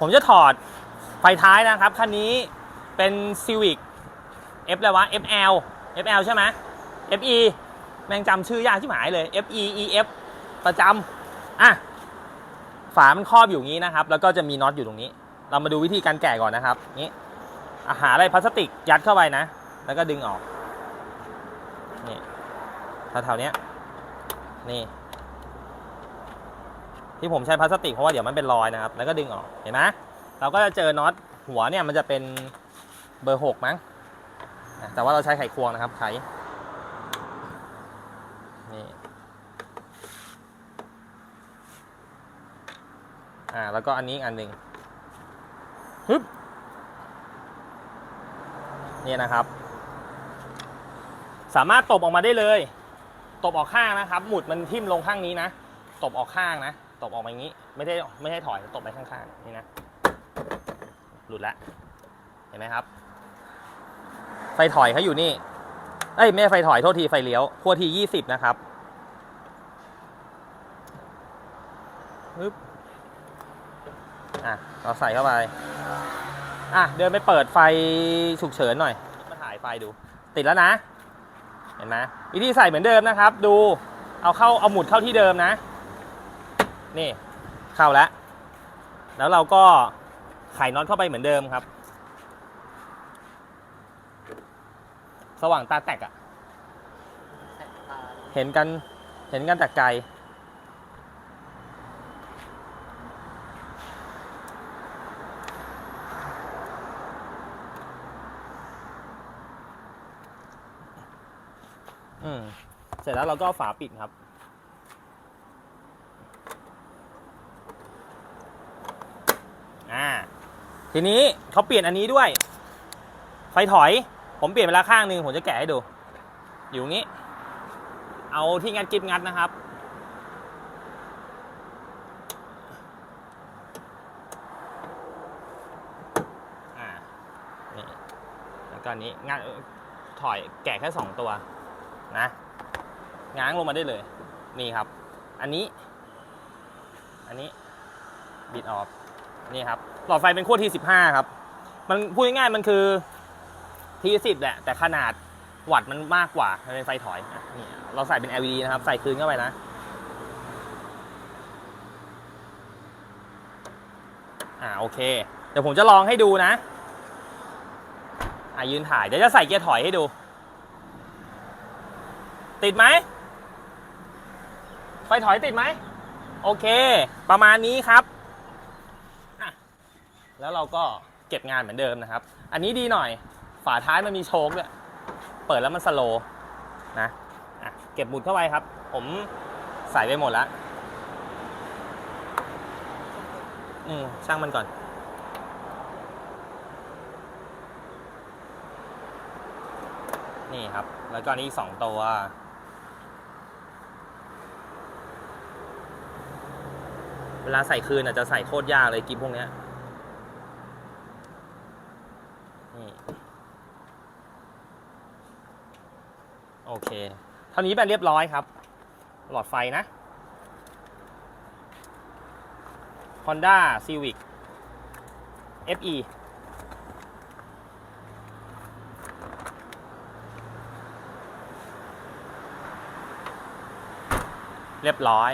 ผมจะถอดไฟท้ายนะครับคันนี้เป็น Civic F อะไรวะ FL FL ใช่ไหม FE แม่งจำชื่อยากที่หมายเลย FE EF ประจำอะฝามันครอบอยู่งนี้นะครับ แล้วก็จะมีน็อตอยู่ตรงนี้ เรามาดูวิธีการแกะก่อนนะครับนี้อาหารอะไรพลาสติกยัดเข้าไปนะ แล้วก็ดึงออกนี่แถวๆนี้นี่ ที่ผมใช้พลาสติกเพราะว่าเดี๋ยวมันเป็นรอยนะครับ แล้วก็ดึงออก เห็นไหมเราก็จะเจอน็อตหัวเนี่ยมันจะเป็นเบอร์หกมั้ง แต่ว่าเราใช้ไขควงนะครับ ไข นี่อ่าแล้วก็อันนี้อันหนึ่งฮึบนี่นะครับ สามารถตบออกมาได้เลย ตบออกข้างนะครับ หมุดมันทิ่มลงข้างนี้นะ ตบออกข้างนะ ตบออกมาอย่างนี้ ไม่ได้ไม่ให้ถอยตบไปข้างๆนี่นะ หลุดละเห็นไหมครับ ไฟถอยเขาอยู่นี่ เอ้ยไม่ไฟถอยโทษทีไฟเลี้ยวขั้วทียี่สิบนะครับปึ๊บอะเราใส่เข้าไป อะเดินไปเปิดไฟฉุกเฉินหน่อย มาถ่ายไฟดู ติดแล้วนะ เห็นไหมวิธีใส่เหมือนเดิมนะครับ ดู เอาเข้าเอาหมุดเข้าที่เดิมนะ นี่เข้าแล้ว แล้วเราก็ไขน็อตเข้าไปเหมือนเดิมครับ สว่างตาแตกอะเห็นกันเห็นกันแต่ไกลอืมเสร็จแล้วเราก็ฝาปิดครับ อ่า ทีนี้เขาเปลี่ยนอันนี้ด้วย ไฟถอย ผมเปลี่ยนไปล้วข้างหนึ่งผมจะแกะให้ดู อยู่งี้ เอาที่งัดกิ๊บงัดนะครับ อ่า นี่แล้วก็นี้งัดถอยแกะแค่สองตัว นะง้างลงมาได้เลย นี่ครับ อันนี้ อันนี้ บิดออก นี่ครับ หลอดไฟเป็นขั้วทีสิบห้าครับ มันพูดง่ายๆมันคือทีสิบแหละ แต่ขนาดวัตต์มันมากกว่ามันเป็นไฟถอยนี่เราใส่เป็น LED นะครับ ใส่คืนเข้าไปนะอ่าโอเค เดี๋ยวผมจะลองให้ดูนะอ่ายืนถ่าย เดี๋ยวจะใส่เกียร์ถอยให้ดู ติดไหม ไฟถอยติดไหม โอเค ประมาณนี้ครับ แล้วเราก็เก็บงานเหมือนเดิมนะครับ อันนี้ดีหน่อย ฝาท้ายมันมีโชคด้วยเปิดแล้วมันสโลนะะเก็บหมุดเข้าไปครับ ผมใส่ไปหมดแล้วอืมช่างมันก่อน นี่ครับ แล้วก็อันนี้สองตัวเวลาใส่คืนอาจจะใส่โคตรยากเลยกิฟพวกเนี้ย โอเค เท่านี้แบบเรียบร้อยครับ หลอดไฟนะ Honda Civic FE เรียบร้อย